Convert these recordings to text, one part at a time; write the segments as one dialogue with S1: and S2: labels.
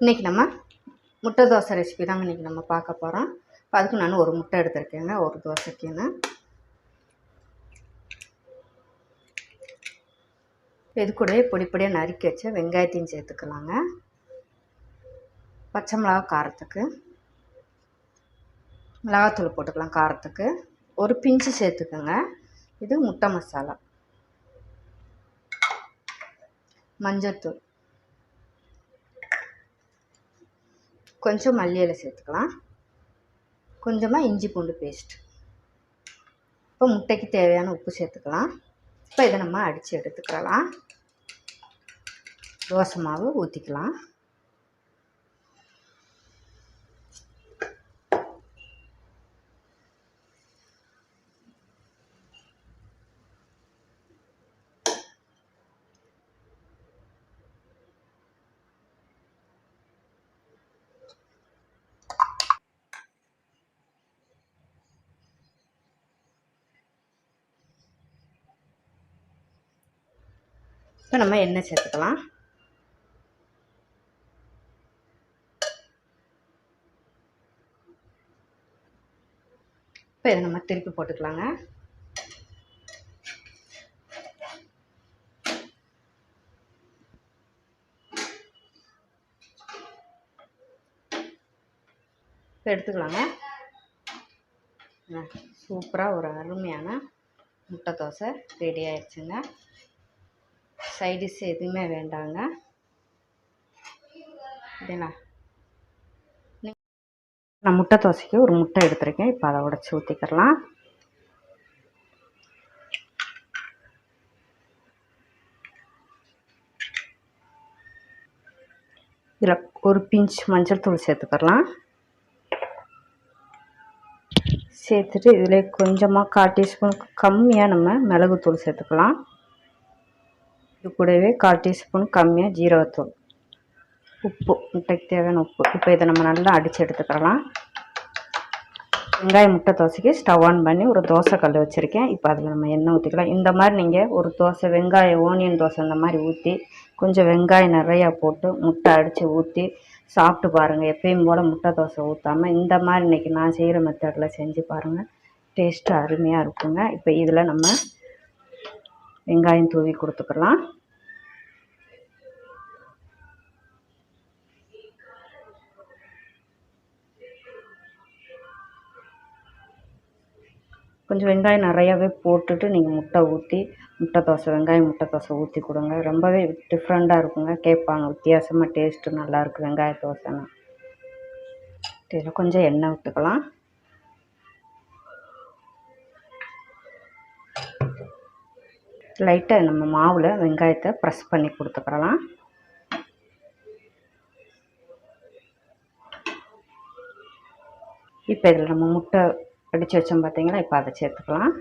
S1: இன்றைக்கி நம்ம முட்டை தோசை ரெசிபி தாங்க இன்றைக்கி நம்ம பார்க்க போகிறோம் இப்போ அதுக்கு நான் ஒரு முட்டை எடுத்திருக்கேங்க ஒரு தோசைக்குன்னு. இது கூடவே பொடி பொடியாக நறுக்கி வச்ச வெங்காயத்தையும் சேர்த்துக்கலாங்க. பச்சை மிளகா காரத்துக்கு. மிளகாத்தூள் போட்டுக்கலாம் காரத்துக்கு. ஒரு பிஞ்சு சேர்த்துக்கோங்க. இது முட்டை மசாலா. மஞ்சள்தூள் கொஞ்சம் மல்லி இலை சேர்த்துக்கலாம். கொஞ்சமாக இஞ்சி பூண்டு பேஸ்ட் இப்போ முட்டைக்கு தேவையான உப்பு சேர்த்துக்கலாம். இப்போ இதை நம்ம அடித்து எடுத்துக்கலாம். தோசை மாவு ஊற்றிக்கலாம் இப்போ நம்ம எண்ணெய் சேர்த்துக்கலாம். இப்போ இதை நம்ம திருப்பி போட்டுக்கலாங்க. இப்போ எடுத்துக்கலாங்க. சூப்பராக ஒரு அருமையான முட்டை தோசை ரெடி ஆயிடுச்சுங்க. சைடிஷ் எதுவுமே வேண்டாங்க. இதேண்ணா. நான் முட்டை தோசைக்கு ஒரு முட்டை எடுத்திருக்கேன். இப்போ அதை உடச்சி ஊற்றிக்கிறலாம் இதில் ஒரு பிஞ்ச் மஞ்சள் தூள் சேர்த்துக்கலாம் சேர்த்துட்டு இதில் கொஞ்சமாக கால் டீஸ்பூனுக்கு கம்மியாக நம்ம மிளகுத்தூள் சேர்த்துக்கலாம். இது கூடவே கால் டீஸ்பூன் கம்மியாக ஜீரகத்தூள். உப்பு முட்டைக்கு தேவையான உப்பு. இப்போ இதை நம்ம நல்லா அடித்து எடுத்துக்கலாம். வெங்காயம் முட்டை தோசைக்கு ஸ்டவ் ஆன் பண்ணி ஒரு தோசை கல் வச்சுருக்கேன். இப்போ அதில் நம்ம எண்ணெய் ஊற்றிக்கலாம் இந்த மாதிரி நீங்கள் ஒரு தோசை வெங்காயம் ஓனியன் தோசை இந்த மாதிரி ஊற்றி கொஞ்சம் வெங்காயம் நிறையா போட்டு முட்டை அடித்து ஊற்றி சாப்பிட்டு பாருங்கள் எப்பயும் போல் முட்டை தோசை ஊற்றாமல் இந்த மாதிரி இன்றைக்கி நான் செய்கிற மெத்தடில் செஞ்சு பாருங்கள் டேஸ்ட்டு அருமையாக இருக்குங்க. இப்போ இதில் நம்ம வெங்காயம் தூவி கொடுத்துக்கலாம். கொஞ்சம் வெங்காயம் நிறையாவே போட்டுட்டு நீங்கள் முட்டை ஊற்றி முட்டை தோசை வெங்காயம் முட்டை தோசை ஊற்றி கொடுங்க. ரொம்பவே டிஃப்ரெண்ட்டாக இருக்குங்க. கேட்பாங்க. வித்தியாசமாக டேஸ்ட்டு நல்லாயிருக்கு வெங்காய தோசைன்னா. இதில் கொஞ்சம் எண்ணெய் விட்டுக்கலாம் லைட்டாக நம்ம மாவில் வெங்காயத்தை ப்ரெஸ் பண்ணி கொடுத்துக்கிறலாம் இப்போ இதில் நம்ம முட்டை அடித்து வச்சோம் பார்த்தீங்களா இப்போ அதை சேர்த்துக்கலாம்.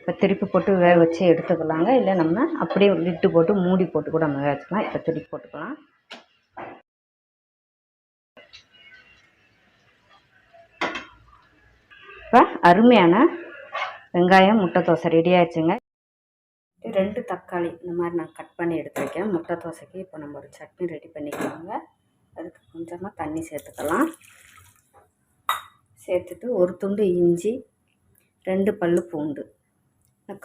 S1: இப்போ திருப்பி போட்டு வேக வச்சு எடுத்துக்கலாங்க. இல்லை நம்ம அப்படியே லிட்டு போட்டு மூடி போட்டு கூட நம்ம வேக வச்சுக்கலாம். இப்போ திருப்பி போட்டுக்கலாம். இப்போ அருமையான வெங்காயம் முட்டை தோசை ரெடி ஆயிடுச்சுங்க. ரெண்டு தக்காளி. இந்த மாதிரி நான் கட் பண்ணி எடுத்துருக்கேன். முட்டை தோசைக்கு இப்போ நம்ம ஒரு சட்னி ரெடி பண்ணிக்கலாங்க. அதுக்கு கொஞ்சமாக தண்ணி சேர்த்துக்கலாம். சேர்த்துட்டு ஒரு துண்டு இஞ்சி ரெண்டு பல் பூண்டு.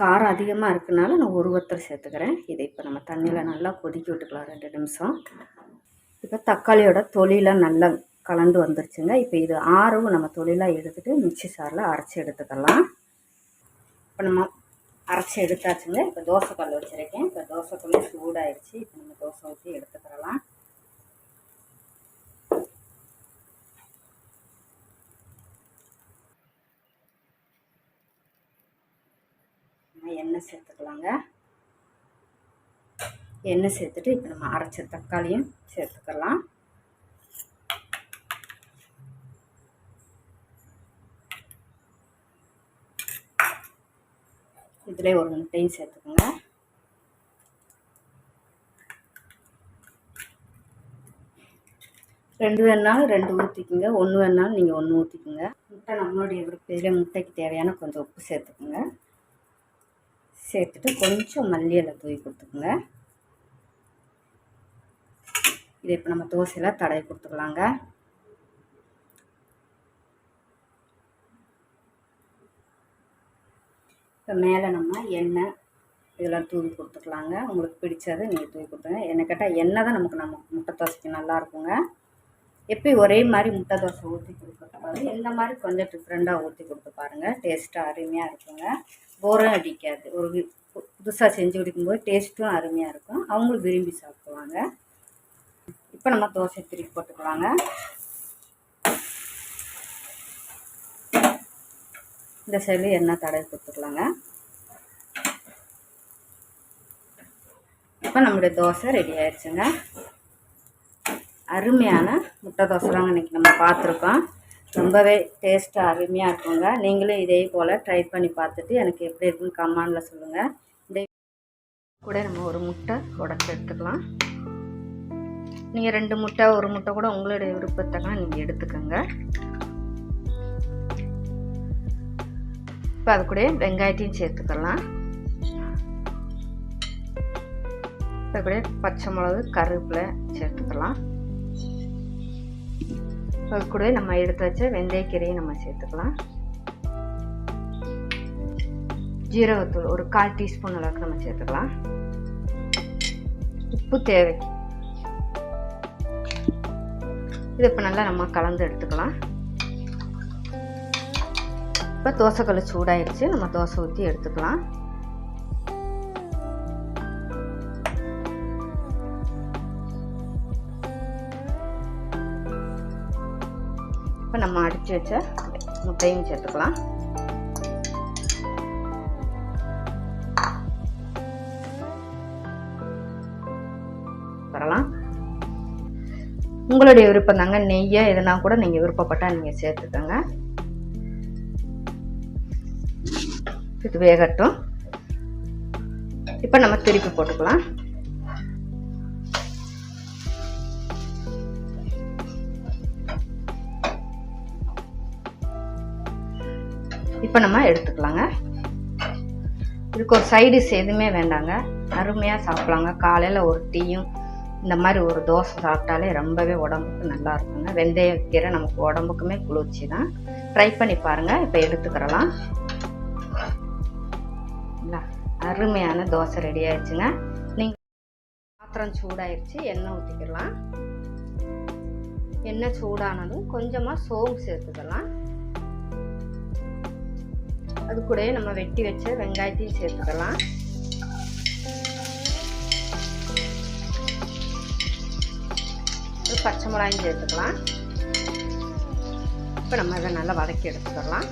S1: காரம் அதிகமாக இருக்கனால நான் ஒரு ஒருத்தர் சேர்த்துக்கிறேன். இதை இப்போ நம்ம தண்ணியில் நல்லா கொதிக்க விட்டுக்கலாம். ரெண்டு நிமிஷம். இப்போ தக்காளியோட தொலிலாம் நல்லா கலந்து வந்துருச்சுங்க. இப்போ இது ஆறவும் நம்ம தொழிலாக எடுத்துகிட்டு மிக்சி சாரில் அரைச்சி எடுத்துக்கலாம். இப்போ நம்ம அரைச்சி எடுத்தாச்சுங்க. இப்போ தோசை கல் வச்சுருக்கேன். இப்போ தோசைக்கல்லே சூடாயிடுச்சு. இப்போ நம்ம தோசை ஊற்றி எடுத்துக்கிறலாம் எண்ணெய் சேர்த்துக்கலாங்க. எண்ணெய் சேர்த்துட்டு இப்போ நம்ம அரைச்ச தக்காளியும் சேர்த்துக்கலாம். இதில் ஒரு முட்டையும் சேர்த்துக்கோங்க. ரெண்டு வேணாலும் ரெண்டு ஊற்றிக்குங்க ஒன்று வேணாலும் நீங்கள் ஒன்று ஊற்றிக்குங்க முட்டை நம்மளுடைய விருப்பம் இதில் முட்டைக்கு தேவையான கொஞ்சம் உப்பு சேர்த்துக்குங்க. சேர்த்துட்டு கொஞ்சம் மல்லி இலை தூவி கொடுத்துக்குங்க. இதை இப்போ நம்ம தோசையில் தடவி கொடுத்துக்கலாங்க. இப்போ மேலே நம்ம எண்ணெய் இதெல்லாம் தூவி கொடுத்துக்கலாங்க. உங்களுக்கு பிடிச்சதை நீங்கள் தூவி கொடுத்துங்க என்ன கேட்டால் எண்ணெய் தான் நமக்கு நம்ம முட்டை தோசைக்கு நல்லா இருக்குங்க. எப்பயும் ஒரே மாதிரி முட்டை தோசை ஊற்றி கொடுக்கக்கூடாது இந்த மாதிரி கொஞ்சம் டிஃப்ரெண்ட்டாக ஊற்றி கொடுத்து பாருங்கள் டேஸ்ட்டாக அருமையாக இருக்குங்க. போரும் அடிக்காது. ஒரு புதுசாக செஞ்சு குடிக்கும்போது டேஸ்ட்டும் அருமையாக இருக்கும். அவங்களும் விரும்பி சாப்பிடுவாங்க. இப்போ நம்ம தோசை திருப்பி போட்டுக்கலாங்க. இந்த சைடில் எண்ணெய் தடவி கொடுத்துக்கலாங்க. இப்போ நம்மளுடைய தோசை ரெடி ஆயிடுச்சுங்க. அருமையான முட்டை தோசை தாங்க இன்றைக்கி நம்ம பார்த்துருக்கோம். ரொம்பவே டேஸ்ட்டாக அருமையாக இருக்குங்க. நீங்களும் இதே போல் ட்ரை பண்ணி பார்த்துட்டு எனக்கு எப்படி இருக்குன்னு கமெண்டில் சொல்லுங்கள் இந்த கூட நம்ம ஒரு முட்டை உடச்சி எடுத்துக்கலாம். நீங்கள் ரெண்டு முட்டை ஒரு முட்டை கூட உங்களுடைய விருப்பத்தக்கா நீங்கள் எடுத்துக்கோங்க. இப்போ அது கூட வெங்காயத்தையும் சேர்த்துக்கலாம். இப்போ கூட பச்சை மிளகு கருவேப்பிலை சேர்த்துக்கலாம். அது கூட நம்ம எடுத்து வச்ச வெந்தயக்கீரையும் நம்ம சேர்த்துக்கலாம். ஜீரகத்தூள் ஒரு கால் டீஸ்பூன் அளவுக்கு நம்ம சேர்த்துக்கலாம். உப்பு தேவை. இது இப்போ நல்லா நம்ம கலந்து எடுத்துக்கலாம். இப்போ தோசைக்கல் சூடாயிடுச்சு நம்ம தோசை ஊற்றி எடுத்துக்கலாம். இப்போ நம்ம அடித்து வச்ச முட்டையும் சேர்த்துக்கலாம். வரலாம். உங்களுடைய விருப்பம் தாங்க. நெய்யை எதுனா கூட நீங்கள் விருப்பப்பட்டால் நீங்கள் சேர்த்துக்கோங்க. இது வேகட்டும். இப்போ நம்ம திருப்பி போட்டுக்கலாம். இப்போ நம்ம எடுத்துக்கலாங்க. இதுக்கு ஒரு சைடிஷ் எதுவுமே வேண்டாங்க. அருமையாக சாப்பிட்லாங்க. காலையில் ஒரு டீயும் இந்த மாதிரி ஒரு தோசை சாப்பிட்டாலே ரொம்பவே உடம்புக்கு நல்லா இருக்குங்க. வெந்தயக்கீரை நமக்கு உடம்புக்குமே குளிர்ச்சி தான் ட்ரை பண்ணி பாருங்கள் இப்போ எடுத்துக்கிறலாம். அருமையான தோசை ரெடி ஆயிடுச்சுங்க. நீங்கள் பாத்திரம் சூடாயிருச்சு எண்ணெய் ஊற்றிக்கலாம் எண்ணெய் சூடானதும் கொஞ்சமாக சோம்பு சேர்த்துக்கலாம். அது கூட நம்ம வெட்டி வச்ச வெங்காயத்தையும் சேர்த்துக்கலாம். பச்சை மிளகாயும் சேர்த்துக்கலாம். இப்போ நம்ம அதை நல்லா வதக்கி எடுத்துக்கலாம்.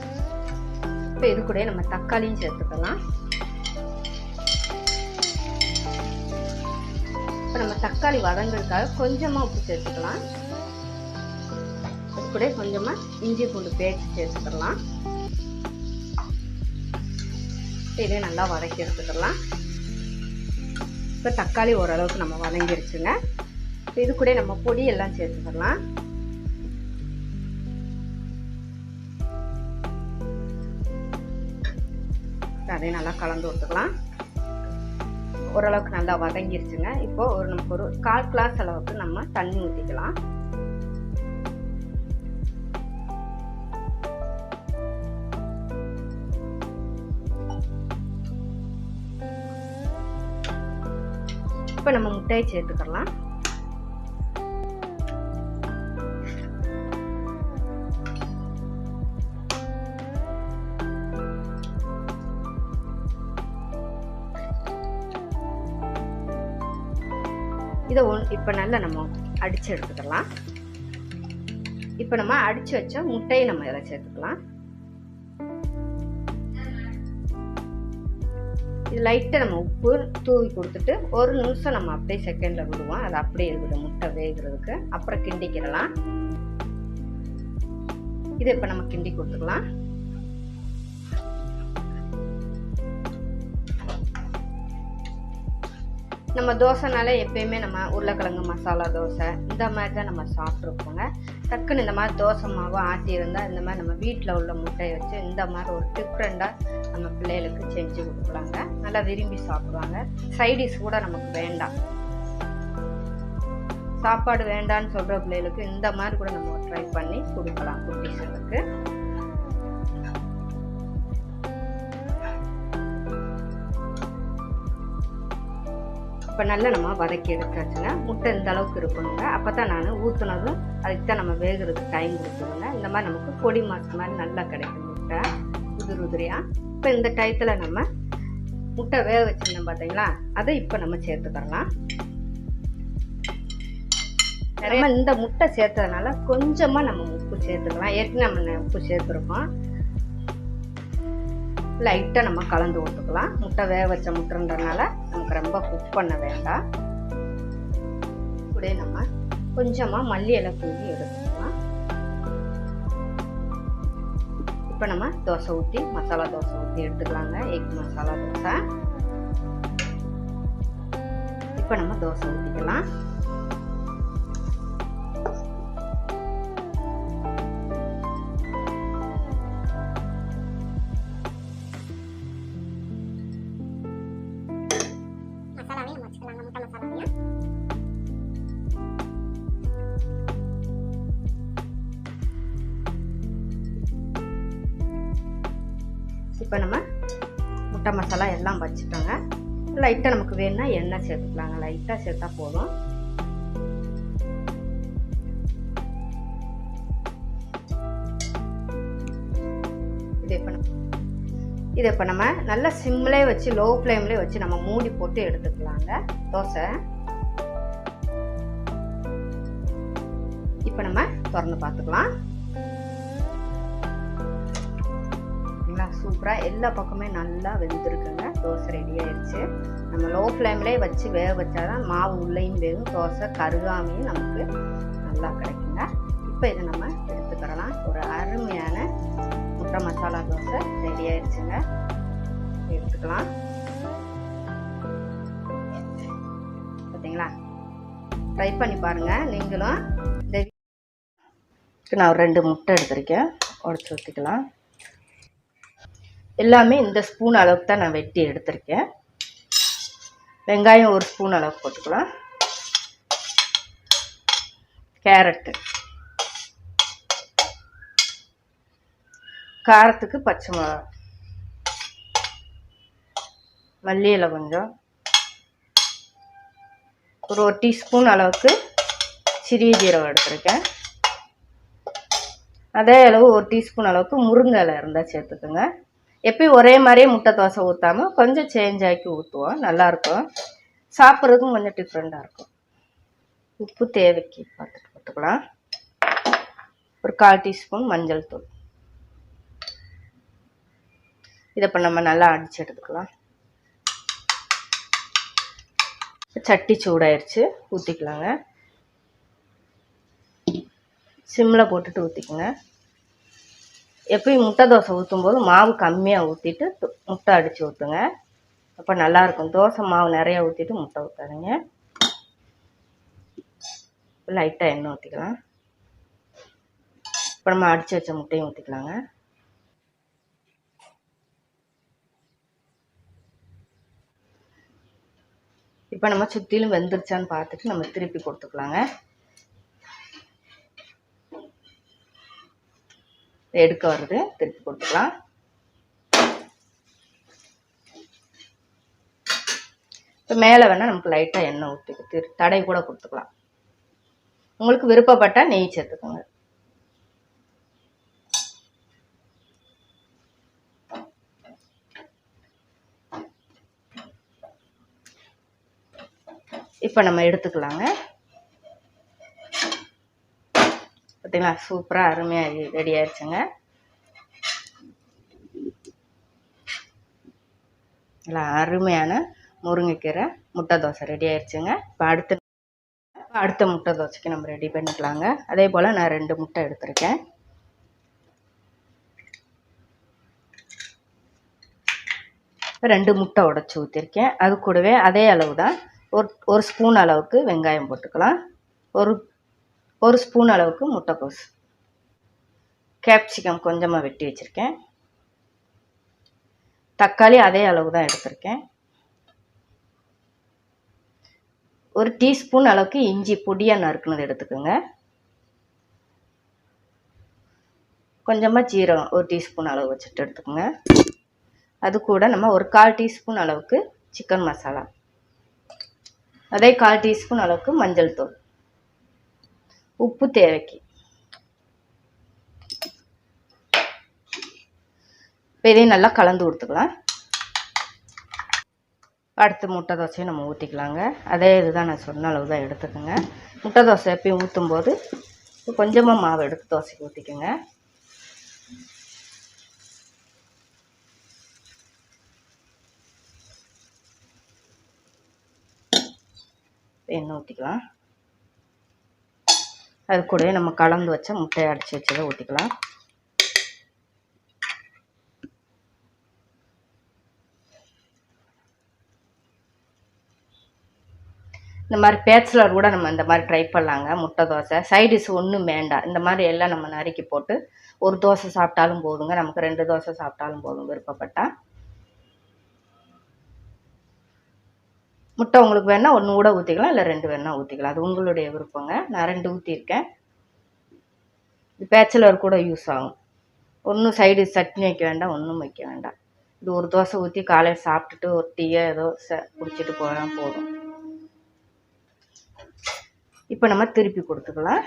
S1: இப்போ இது கூட நம்ம தக்காளியும் சேர்த்துக்கலாம். நம்ம தக்காளி வதங்கிறதுக்காக கொஞ்சமாக உப்பு சேர்த்துக்கலாம். கூட கொஞ்சமாக இஞ்சி பூண்டு பேஸ்ட் சேர்த்துக்கலாம். இதே நல்லா வதக்கி எடுத்துக்கலாம். இப்போ தக்காளி ஓரளவுக்கு நம்ம வதங்கிருச்சுங்க. இப்போ இது கூட நம்ம பொடி எல்லாம் சேர்த்துக்கலாம். அதே நல்லா கலந்து விட்டுக்கலாம். ஓரளவுக்கு நல்லா வதங்கிருச்சுங்க. இப்போ ஒரு நமக்கு ஒரு கால் கிளாஸ் அளவுக்கு நம்ம தண்ணி ஊற்றிக்கலாம் இப்போ நம்ம முட்டையை சேர்த்துக்கலாம். இதை ஒன் இப்போ நல்லா நம்ம அடித்து எடுத்துக்கலாம். இப்போ நம்ம அடித்து வச்ச முட்டையை நம்ம இதில் சேர்த்துக்கலாம். இது லைட்டாக நம்ம உப்பு தூவி கொடுத்துட்டு ஒரு நிமிஷம் நம்ம அப்படியே செகண்டில் விடுவோம். அது அப்படியே இருக்குது முட்டை வேகிறதுக்கு. அப்புறம் கிண்டிக்கிடலாம். இதை இப்போ நம்ம கிண்டி கொடுத்துக்கலாம். நம்ம தோசைனாலே எப்பயுமே நம்ம உருளைக்கிழங்கு மசாலா தோசை இந்த மாதிரி தான் நம்ம சாப்பிட்ருப்போங்க டக்குன்னு இந்த மாதிரி தோசை மாவு ஆட்டி இருந்தால் இந்த மாதிரி நம்ம வீட்டில் உள்ள முட்டையை வச்சு இந்த மாதிரி ஒரு டிஃப்ரெண்ட்டாக நம்ம பிள்ளைகளுக்கு செஞ்சு கொடுக்கலாங்க. நல்லா விரும்பி சாப்பிடுவாங்க. சைடிஷ் கூட நமக்கு வேண்டாம். சாப்பாடு வேண்டான்னு சொல்கிற பிள்ளைகளுக்கு இந்த மாதிரி கூட நம்ம ட்ரை பண்ணி கொடுக்கலாம் குட்டீஸுங்களுக்கு இப்போ நல்லா நம்ம வதக்கி எடுத்தாச்சுன்னா முட்டை இந்த அளவுக்கு இருக்கணுங்க. அப்போ தான் நான் ஊற்றுனதும் அதுக்கு தான் நம்ம வேகிறதுக்கு டைம் கொடுக்கணுங்க. இந்த மாதிரி நமக்கு பொடி மாசு மாதிரி நல்லா கிடைக்கும் முட்டை. உதிர் உதிரியாக இப்போ இந்த டயத்தில் நம்ம முட்டை வேக வச்சுருந்தோம் பார்த்தீங்களா அதை இப்போ நம்ம சேர்த்துக்கலாம் நம்ம இந்த முட்டை சேர்த்ததுனால கொஞ்சமாக நம்ம உப்பு சேர்த்துக்கலாம். ஏற்கனவே நம்ம உப்பு சேர்த்துருக்கோம். லைட்டாக நம்ம கலந்து விட்டுக்கலாம் முட்டை வேக வச்ச முட்டைன்றனால நமக்கு ரொம்ப குக் பண்ண வேண்டாம். இப்படியே நம்ம கொஞ்சமாக மல்லி இலை தூவி எடுத்துக்கலாம். இப்போ நம்ம தோசை ஊற்றி மசாலா தோசை ஊற்றி எடுத்துக்கலாங்க. எக் மசாலா தோசை. இப்போ நம்ம தோசை ஊற்றிக்கலாம் இப்போ நம்ம முட்டை மசாலா எல்லாம் வச்சுட்டோங்க. லைட்டாக நமக்கு வேணும்னா எண்ணெய் சேர்த்துக்கலாங்க. லைட்டாக சேர்த்தா போதும். இது இப்போ இதை இப்போ நம்ம நல்ல சிம்லே வச்சு லோ ஃப்ளேம்லேயே வச்சு நம்ம மூடி போட்டு எடுத்துக்கலாங்க. தோசை. இப்போ நம்ம திறந்து பார்த்துக்கலாம். பார்த்தீங்களா சூப்பராக எல்லா பக்கமே நல்லா வெந்திருக்குங்க. தோசை ரெடி ஆயிடுச்சு. நம்ம லோ ஃப்ளேம்லேயே வச்சு வேக வச்சாதான் மாவு உள்ளேயும் வேகும். தோசை கருகாமையும் நமக்கு நல்லா கிடைக்குங்க. இப்போ இதை நம்ம எடுத்துக்கிறலாம். ஒரு அருமையான முட்டை மசாலா தோசை ரெடி ஆயிடுச்சுங்க. எடுத்துக்கலாம். பார்த்தீங்களா? ட்ரை பண்ணி பாருங்கள் நீங்களும் இந்த நான் ஒரு ரெண்டு முட்டை எடுத்திருக்கேன். உடச்சி ஊற்றிக்கலாம் எல்லாமே இந்த ஸ்பூன் அளவுக்கு தான் நான் வெட்டி எடுத்திருக்கேன். வெங்காயம் ஒரு ஸ்பூன் அளவுக்கு போட்டுக்கலாம். கேரட்டு. காரத்துக்கு பச்சை மிளகா. மல்லி இலை கொஞ்சம். ஒரு ஒரு டீஸ்பூன் அளவுக்கு சிறிய ஜீரகம் எடுத்திருக்கேன். அதே அளவு ஒரு டீஸ்பூன் அளவுக்கு முருங்கை இலை இருந்தால் சேர்த்துக்குங்க. எப்பயும் ஒரே மாதிரியே முட்டை தோசை ஊற்றாமல் கொஞ்சம் சேஞ்ச் ஆக்கி ஊற்றுவோம் நல்லாயிருக்கும் சாப்பிட்றதுக்கும் கொஞ்சம் டிஃப்ரெண்ட்டாக இருக்கும். உப்பு தேவைக்கு பார்த்துட்டு போட்டுக்கலாம். ஒரு கால் டீஸ்பூன் மஞ்சள் தூள். இதை இப்போ நம்ம நல்லா அடித்து எடுத்துக்கலாம். சட்டி சூடாயிருச்சு. ஊற்றிக்கலாங்க சிம்மில் போட்டுட்டு ஊற்றிக்கோங்க எப்பயும் முட்டை தோசை ஊற்றும் போது மாவு கம்மியாக ஊற்றிட்டு முட்டை அடித்து ஊற்றுங்க அப்போ நல்லாயிருக்கும் தோசை மாவு நிறையா ஊற்றிட்டு முட்டை ஊற்றாதீங்க லைட்டாக எண்ணெய் ஊற்றிக்கலாம் இப்போ நம்ம அடித்து வச்ச முட்டையும் ஊற்றிக்கலாங்க இப்போ நம்ம சுற்றிலும் வெந்துருச்சான்னு பார்த்துட்டு நம்ம திருப்பி கொடுத்துக்கலாங்க. எடுக்க வருது திருப்பி கொடுத்துக்கலாம். இப்போ மேலே வேணால் நமக்கு லைட்டாக எண்ணெய் ஊற்றி திரு தடை கூட கொடுத்துக்கலாம். உங்களுக்கு விருப்பப்பட்டால் நெய் சேர்த்துக்கோங்க. இப்போ நம்ம எடுத்துக்கலாங்க. பார்த்தீங்களா சூப்பராக அருமையாக ரெடி ஆயிடுச்சுங்க. நல்லா அருமையான முருங்கைக்கீரை முட்டை தோசை ரெடி ஆயிடுச்சுங்க. இப்போ அடுத்த அடுத்த முட்டை தோசைக்கு நம்ம ரெடி பண்ணிக்கலாங்க. அதே போல் நான் ரெண்டு முட்டை எடுத்திருக்கேன். ரெண்டு முட்டை உடச்சி ஊற்றிருக்கேன் அது கூடவே அதே அளவு தான்
S2: ஒரு ஒரு ஸ்பூன் அளவுக்கு வெங்காயம் போட்டுக்கலாம். ஒரு ஒரு ஸ்பூன் அளவுக்கு முட்டைக்கோஸ். கேப்சிகம் கொஞ்சமாக வெட்டி வச்சுருக்கேன். தக்காளி அதே அளவு தான் எடுத்திருக்கேன். ஒரு டீஸ்பூன் அளவுக்கு இஞ்சி பொடியாக நறுக்குனது எடுத்துக்கோங்க. கொஞ்சமாக ஜீரகம் ஒரு டீஸ்பூன் அளவு வச்சுட்டு எடுத்துக்கோங்க. அது கூட நம்ம ஒரு கால் டீஸ்பூன் அளவுக்கு சிக்கன் மசாலா அதே கால் டீஸ்பூன் அளவுக்கு மஞ்சள் தூள். உப்பு தேவைக்கு. இப்போ இதையும் நல்லா கலந்து கொடுத்துக்கலாம். அடுத்து முட்டை தோசையும் நம்ம ஊற்றிக்கலாங்க அதே இதுதான் நான் சொன்ன அளவு தான் எடுத்துக்கோங்க. முட்டை தோசை எப்பயும் ஊற்றும் போது கொஞ்சமாக மாவு எடுத்து தோசைக்கு ஊற்றிக்கோங்க எண்ணெய் ஊற்றிக்கலாம் அது கூடவே நம்ம கலந்து வச்ச முட்டையை அடித்து வச்சதை ஊற்றிக்கலாம் இந்த மாதிரி பேச்சுலர் கூட நம்ம இந்த மாதிரி ட்ரை பண்ணலாங்க. முட்டை தோசை. சைடிஷ் ஒன்றும் வேண்டாம். இந்த மாதிரி எல்லாம் நம்ம நறுக்கி போட்டு ஒரு தோசை சாப்பிட்டாலும் போதுங்க. நமக்கு ரெண்டு தோசை சாப்பிட்டாலும் போதும் விருப்பப்பட்டால் முட்டை உங்களுக்கு வேணால் ஒன்று கூட ஊற்றிக்கலாம் இல்லை ரெண்டு வேணால் ஊற்றிக்கலாம் அது உங்களுடைய விருப்பங்க. நான் ரெண்டு ஊற்றிருக்கேன் இது பேச்சுலர் கூட யூஸ் ஆகும். ஒன்றும் சைடு சட்னி வைக்க வேண்டாம் ஒன்றும் வைக்க வேண்டாம். இது ஒரு தோசை ஊற்றி காலையில் சாப்பிட்டுட்டு ஒரு டீயை ஏதோ ச குடிச்சிட்டு போனால் போதும். இப்போ நம்ம திருப்பி கொடுத்துக்கலாம்.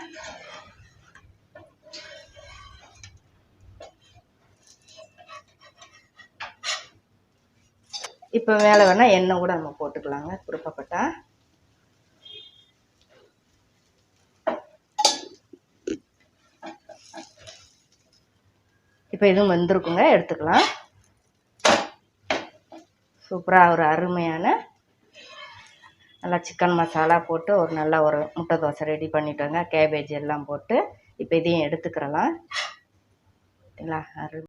S2: இப்போ மேலே வேணால் எண்ணெய் கூட நம்ம போட்டுக்கலாங்க குருப்பப்பட்டா இப்போ இதுவும் வந்திருக்குங்க எடுத்துக்கலாம். சூப்பராக ஒரு அருமையான நல்லா சிக்கன் மசாலா போட்டு ஒரு நல்ல ஒரு முட்டை தோசை ரெடி பண்ணிட்டோங்க கேபேஜ் எல்லாம் போட்டு. இப்போ இதையும் எடுத்துக்கிறலாம். சரிங்களா அரு